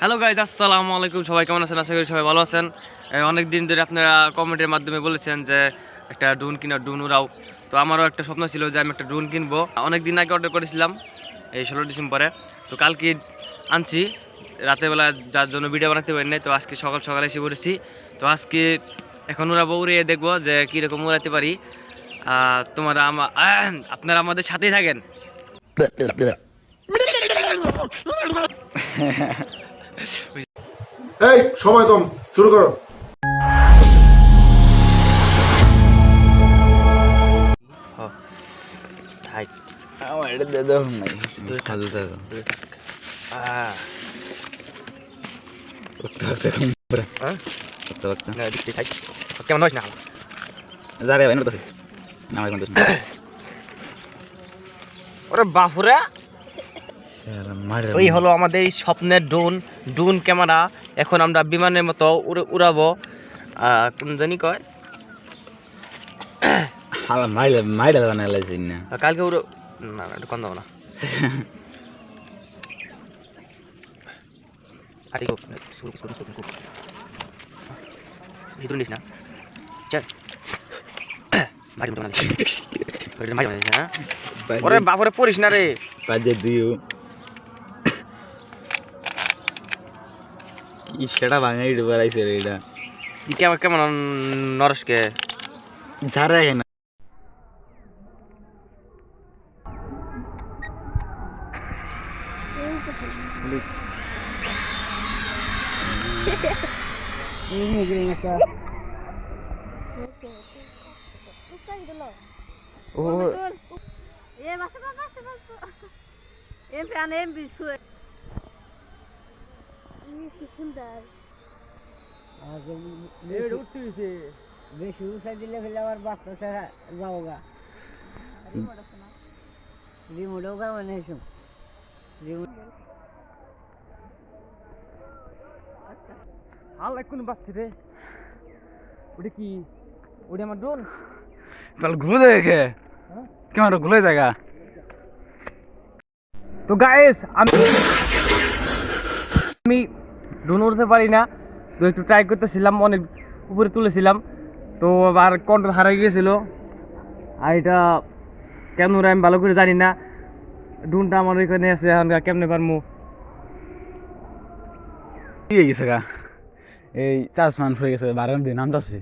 Hello guys আসসালামু আলাইকুম। সবাই কেমন আছেন? আশা করি সবাই ভালো আছেন। অনেক দিন ধরে আপনারা কমেন্টের মাধ্যমে বলেছেন যে একটা ড্রোন কিনা ড্রোন উড়াও। তো আমারও একটা স্বপ্ন ছিল যে আমি একটা ড্রোন কিনবো। অনেক দিন আগে অর্ডার করেছিলাম এই ষোলো ডিসেম্বরে। তো কালকে আনছি। রাতের বেলা যার জন্য ভিডিও বানাতে পারি নাই তো আজকে সকাল সকালে এসে পড়েছি তো আজকে এখন উড়াবো উড়িয়ে দেখব যে কীরকম উড়াতে পারি। তোমরা আপনারা আমাদের সাথেই থাকেন। এই সময় কম শুরু করো। আমার এটা নাই। হ্যাঁ? কেমন হয় না? যারে ভাই না ওরে বাপুরা! ওই হলো আমাদের স্বপ্নের ড্রোন ড্রোন ক্যামেরা। এখন আমরা বিমানের মতো উড়ে উড়াবো। কোন জানি কয়? কালকে উড়ে না না, কোন দেবো না। আরে গো, শুরু শুরু শুরু শুরু ভিতরে নিস না। চল। মারি মতো মারি হ্যাঁ? ওরে বাপুরে পড়িস না রে। বাজে কি সেটা ভাঙাই ডুবার আইছে রে এটা কেমন কেমন নরসকে যারা না ও এ বাসা বাবা বাসা এম প্রাণ এম বিশু কি ফেলে আবার বাচ্চা ছাড়া যাব গা মানে এসো রিমোট ওটা কি ওটা আমার ড্রোন কাল ঘুরে দেখে কেমন ঘুরে জায়গা তো আমি আমি ড্রোন উড়তে পারি না। তো একটু ট্রাই করতেছিলাম, অনেক উপরে তুলেছিলাম। তো আবার কন্ট্রোল হারাই গিয়েছিল। আর এটা কেন আমি ভালো করে জানি না। ড্রোনটা আমার ওইখানে আছে, এখন কেমনে পারমু? গেছে গা? এই চার্জ মান হয়ে গেছে, বারো দিন নামতাছে